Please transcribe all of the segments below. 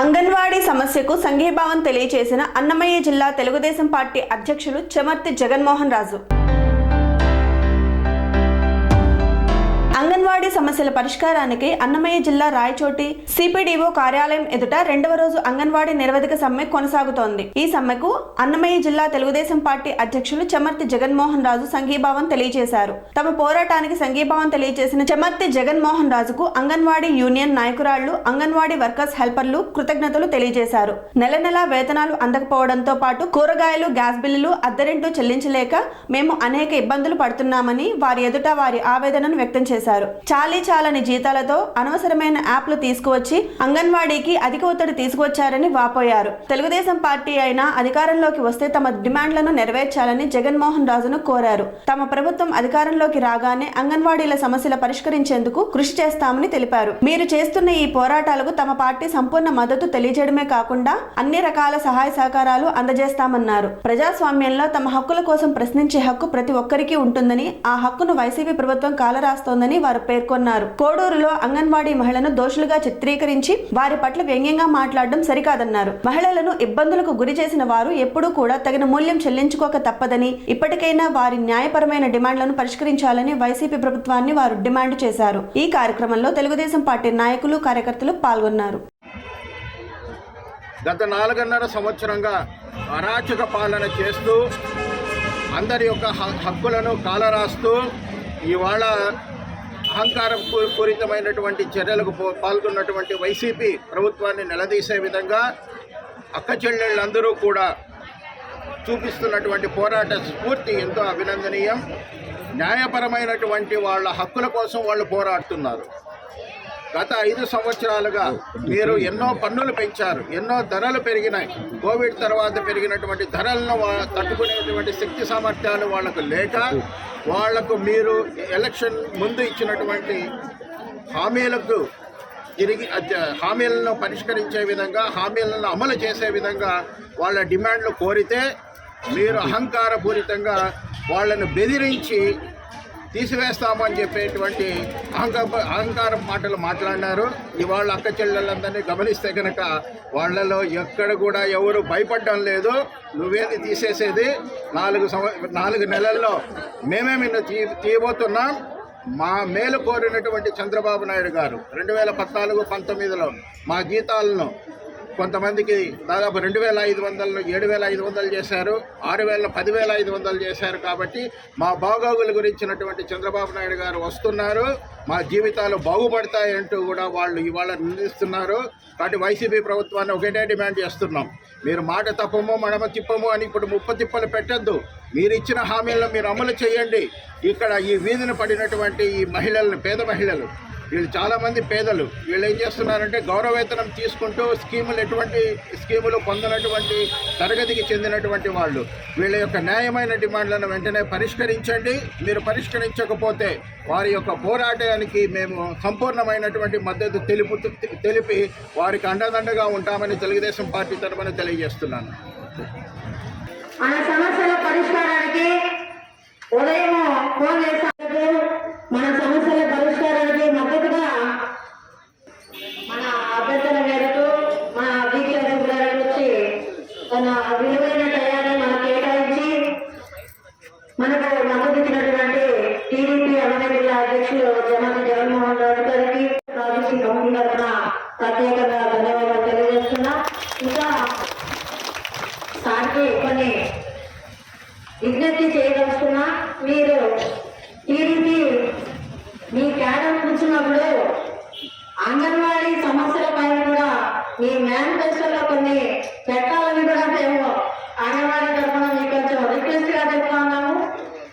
అంగన్వాడీ సమస్యకు సంఘీభావం తెలియజేసిన అన్నమయ్య జిల్లా తెలుగుదేశం పార్టీ అధ్యక్షులు చెమర్తి జగన్మోహన్ రాజు. సమస్యల పరిష్కారానికి అన్నమయ్య జిల్లా రాయచోటి సిపిడిఓ కార్యాలయం ఎదుట రెండవ రోజు అంగన్వాడీ నిరవధిక సమ్మె కొనసాగుతోంది. ఈ సమ్మెకు అన్నమయ్య జిల్లా తెలుగుదేశం పార్టీ అధ్యక్షులు చెమర్తి జగన్మోహన్ రాజు సంఘీభావం తెలియజేశారు. తమ పోరాటానికి సంఘీభావం తెలియజేసిన చెమర్తి జగన్మోహన్ రాజుకు అంగన్వాడీ యూనియన్ నాయకురాళ్ళు అంగన్వాడీ వర్కర్స్ హెల్పర్లు కృతజ్ఞతలు తెలియజేశారు. నెల నెలా వేతనాలు అందకపోవడంతో పాటు కూరగాయలు గ్యాస్ బిల్లులు అద్దరింటూ చెల్లించలేక మేము అనేక ఇబ్బందులు పడుతున్నామని వారి ఎదుట వారి ఆవేదనను వ్యక్తం చేశారు. చాలా చాలని జీతాలతో అనవసరమైన యాప్లు తీసుకువచ్చి అంగన్వాడీకి అధిక ఒత్తిడి తీసుకువచ్చారని వాపోయారు. తెలుగుదేశం పార్టీ అయినా అధికారంలోకి వస్తే తమ డిమాండ్లను నెరవేర్చాలని జగన్మోహన్ రాజును కోరారు. తమ ప్రభుత్వం అధికారంలోకి రాగానే అంగన్వాడీల సమస్యల పరిష్కరించేందుకు కృషి చేస్తామని తెలిపారు. మీరు చేస్తున్న ఈ పోరాటాలకు తమ పార్టీ సంపూర్ణ మద్దతు తెలియజేయడమే కాకుండా అన్ని రకాల సహాయ సహకారాలు అందజేస్తామన్నారు. ప్రజాస్వామ్యంలో తమ హక్కుల కోసం ప్రశ్నించే హక్కు ప్రతి ఒక్కరికి ఉంటుందని ఆ హక్కును వైసీపీ ప్రభుత్వం కాలరాస్తోందని వారు పేర్కొన్నారు. కోడూరులో అంగన్వాడీ మహిళను దోషులుగా చిత్రీకరించి వారి పట్ల వ్యంగ్యంగా మాట్లాడడం సరికాదన్నారు. మహిళలను ఇబ్బందులకు గురి చేసిన వారు ఎప్పుడూ కూడా తగిన మూల్యం చెల్లించుకోక తప్పదని ఇప్పటికైనా వారి న్యాయపరమైన డిమాండ్లను పరిష్కరించాలని వైసీపీ ప్రభుత్వాన్ని వారు డిమాండ్ చేశారు. ఈ కార్యక్రమంలో తెలుగుదేశం పార్టీ నాయకులు కార్యకర్తలు పాల్గొన్నారు. గత నాలుగున్నర సంవత్సరంగా అరాచక పాలన చేస్తూ అందరి యొక్క హక్కులను కాలరాస్తూ ఇవాళ అహంకారం పూరితమైనటువంటి చర్యలకు పాల్గొన్నటువంటి వైసీపీ ప్రభుత్వాన్ని నిలదీసే విధంగా అక్క చెల్లెళ్ళందరూ కూడా చూపిస్తున్నటువంటి పోరాట స్ఫూర్తి ఎంతో అభినందనీయం. న్యాయపరమైనటువంటి వాళ్ళ హక్కుల కోసం వాళ్ళు పోరాడుతున్నారు. గత ఐదు సంవత్సరాలుగా మీరు ఎన్నో పన్నులు పెంచారు ఎన్నో ధరలు పెరిగినాయి. కోవిడ్ తర్వాత పెరిగినటువంటి ధరలను తట్టుకునేటువంటి శక్తి సామర్థ్యాలు వాళ్ళకు లేక వాళ్ళకు మీరు ఎలక్షన్ ముందు ఇచ్చినటువంటి హామీలకు తిరిగి హామీలను పరిష్కరించే విధంగా హామీలను అమలు చేసే విధంగా వాళ్ళ డిమాండ్లు కోరితే మీరు అహంకారపూరితంగా వాళ్ళను బెదిరించి తీసివేస్తామని చెప్పేటువంటి అహంకార అహంకారం మాటలు మాట్లాడినారు. ఇవాళ అక్క చెల్లెళ్ళందరినీ గమనిస్తే కనుక వాళ్ళలో ఎక్కడ కూడా ఎవరు భయపడడం లేదు. నువ్వేది తీసేసేది నాలుగు సంవ నాలుగు నెలల్లో మేమే నిన్ను తీ తీయబోతున్నాం. మా మేలు కోరినటువంటి చంద్రబాబు నాయుడు గారు రెండు వేల పద్నాలుగు పంతొమ్మిదిలో మా జీతాలను కొంతమందికి దాదాపు రెండు వేల ఐదు వందలు ఏడు వేల ఐదు వందలు చేశారు ఆరు వేల పదివేల ఐదు వందలు చేశారు కాబట్టి మా బాగోగుల గురించినటువంటి చంద్రబాబు నాయుడు గారు వస్తున్నారు. మా జీవితాలు బాగుపడతాయంటూ కూడా వాళ్ళు ఇవాళ నిందిస్తున్నారు. కాబట్టి వైసీపీ ప్రభుత్వాన్ని ఒకటే డిమాండ్ చేస్తున్నాం. మీరు మాట తప్పము మడమ తిప్పము అని ఇప్పుడు ముప్ప తిప్పలు పెట్టద్దు. మీరు ఇచ్చిన హామీలను మీరు అమలు చేయండి. ఇక్కడ ఈ వీధిన పడినటువంటి ఈ మహిళలను పేద మహిళలు వీళ్ళు చాలామంది పేదలు. వీళ్ళు ఏం చేస్తున్నారంటే గౌరవేతనం తీసుకుంటూ స్కీములు ఎటువంటి స్కీములు పొందినటువంటి తరగతికి చెందినటువంటి వాళ్ళు. వీళ్ళ యొక్క న్యాయమైన డిమాండ్లను వెంటనే పరిష్కరించండి. మీరు పరిష్కరించకపోతే వారి యొక్క పోరాటానికి మేము సంపూర్ణమైనటువంటి మద్దతు తెలుపు తెలిపి వారికి అండదండగా ఉంటామని తెలుగుదేశం పార్టీ తరఫున తెలియజేస్తున్నాను. మన సమస్యల పరిష్కారానికి ఉదయం ఫోన్ జిల్లా అధ్యక్షులు జగన్ జగన్మోహన్ రెడ్డి గారికి ప్రాజెక్టు కమిటీ తరఫున ప్రత్యేకంగా ధన్యవాదాలు తెలియజేస్తున్నా ఇంకా సార్కి కొన్ని విజ్ఞప్తి చేయదలుచుకున్నా మీరు టీడీపీ మీ క్యాడర్ కూర్చున్నప్పుడు అంగన్వాడీ సమస్యల పైన కూడా మీ మేనిఫెస్టోలో కొన్ని పెట్టాలని కూడా మేము అంగన్వాడీ తరఫున మీకు కొంచెం రిక్వెస్ట్గా చెప్తా ఉన్నాము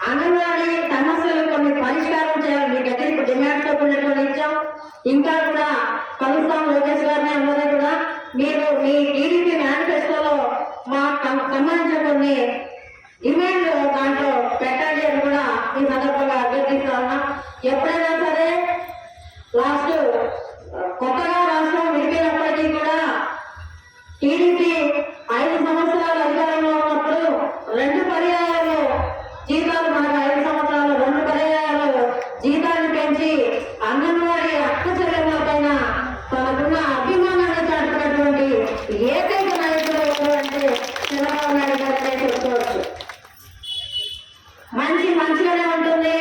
అంగన్వాడీ సమస్యలు కొన్ని పరిష్కారం చేయాలి మీ దగ్గరికి డిమాండ్తో కూడినటువంటి ఇచ్చాం ఇంకా కూడా కలుస్తాం లోకేష్ గారిని అందరూ కూడా. మీరు మీ టీడీపీ మేనిఫెస్టోలో మా సంబంధించిన కొన్ని ఇమేజ్ దాంట్లో పెట్టండి అని కూడా ఈ సందర్భంగా అభ్యర్థిస్తా ఉన్నా. ఎప్పుడైనా మంచి మంచిగానే ఉంటుంది.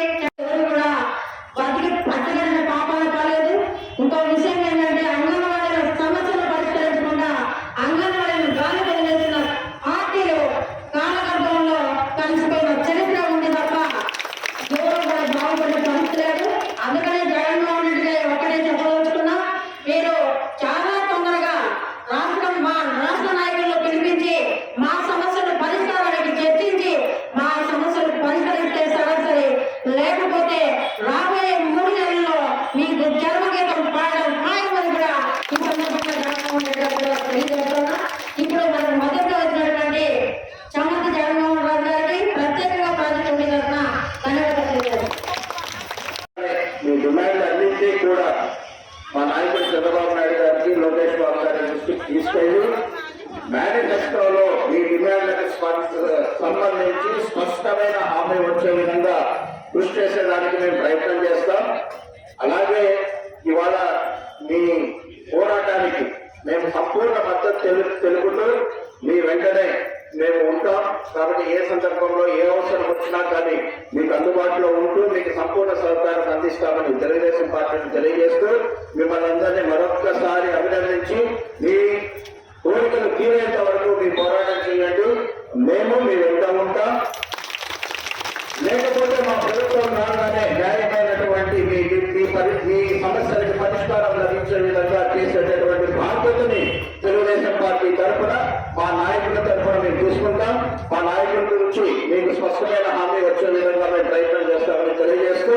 నుంచి స్పష్టమైన హామీ వచ్చే విధంగా కృషి చేసేదానికి మేము ప్రయత్నం చేస్తాం. అలాగే ఇవాళ మీ పోరాటానికి మేము సంపూర్ణ మద్దతు తెలు తెలుపుతూ మీ వెంటనే మేము ఉంటాం. కాబట్టి ఏ సందర్భంలో ఏ అవసరం వచ్చినా కానీ మీకు అందుబాటులో ఉంటూ మీకు సంపూర్ణ సహకారం అందిస్తామని తెలుగుదేశం పార్టీని తెలియజేస్తూ మిమ్మల్ని అందరినీ మరొక్కసారి అభినందించి మీ కోరికలు తీరే మేము మీ వెళ్తా ఉంటాం. లేకపోతే మా ప్రభుత్వం రాగానే న్యాయమైనటువంటి మీ మీ పరి మీ సమస్యలకు పరిష్కారం లభించే విధంగా చేసేటటువంటి బాధ్యతని తెలుగుదేశం పార్టీ తరఫున మా నాయకుల తరఫున మేము తీసుకుంటాం. మా నాయకుల గురించి మీకు స్పష్టమైన హామీ వచ్చే విధంగా మేము ప్రయత్నం చేస్తామని తెలియజేస్తూ